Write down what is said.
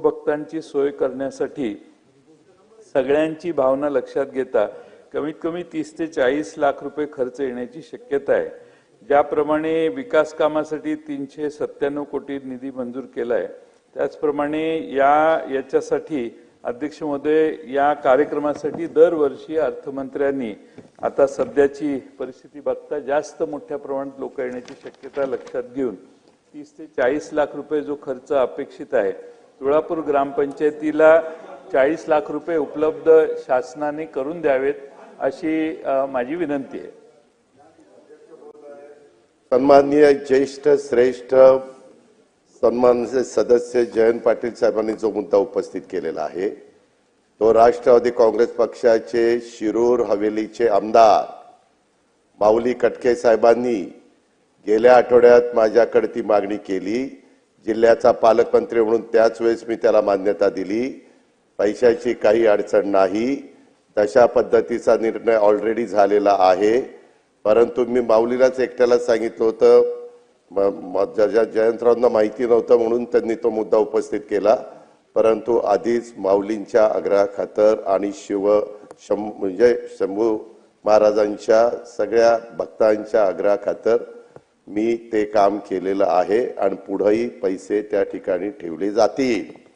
शिवभक्तांची सोय करण्यासाठी सगळ्यांची भावना लक्षात घेता कमीत कमी तीस ते चाळीस लाख रुपये खर्च येण्याची शक्यता आहे. ज्याप्रमाणे विकास कामासाठी तीनशे सत्त्याण्णव कोटी निधी मंजूर केलाय त्याचप्रमाणे या याच्यासाठी अध्यक्ष महोदय या कार्यक्रमासाठी दरवर्षी अर्थमंत्र्यांनी आता सध्याची परिस्थिती बघता जास्त मोठ्या प्रमाणात लोक येण्याची शक्यता लक्षात घेऊन तीस ते चाळीस लाख रुपये जो खर्च अपेक्षित आहे तुळापूर ग्रामपंचायतीला चाळीस लाख रुपये उपलब्ध शासनाने करून द्यावेत अशी माझी विनंती आहे. सन्माननीय ज्येष्ठ श्रेष्ठ सन्माननीय सदस्य जयंत पाटील साहेबांनी जो मुद्दा उपस्थित केलेला आहे तो राष्ट्रवादी काँग्रेस पक्षाचे शिरूर हवेलीचे आमदार माऊली कटके साहेबांनी गेल्या आठवड्यात माझ्याकडे ती मागणी केली. जिल्ह्याचा पालकमंत्री म्हणून त्याच वेळेस मी त्याला मान्यता दिली. पैशाची काही अडचण नाही. तशा पद्धतीचा निर्णय ऑलरेडी झालेला आहे. परंतु मी माऊलीलाच एकट्याला सांगितलं होतं. ज्या जयंतरावांना माहिती नव्हतं म्हणून त्यांनी तो मुद्दा उपस्थित केला. परंतु आधीच माऊलींच्या आग्रहाखातर आणि शिव शं म्हणजे शंभू महाराजांच्या सगळ्या भक्तांच्या आग्रहाखातर मी ते काम केलेलं आहे आणि पुढेही पैसे त्या ठिकाणी ठेवले जातील.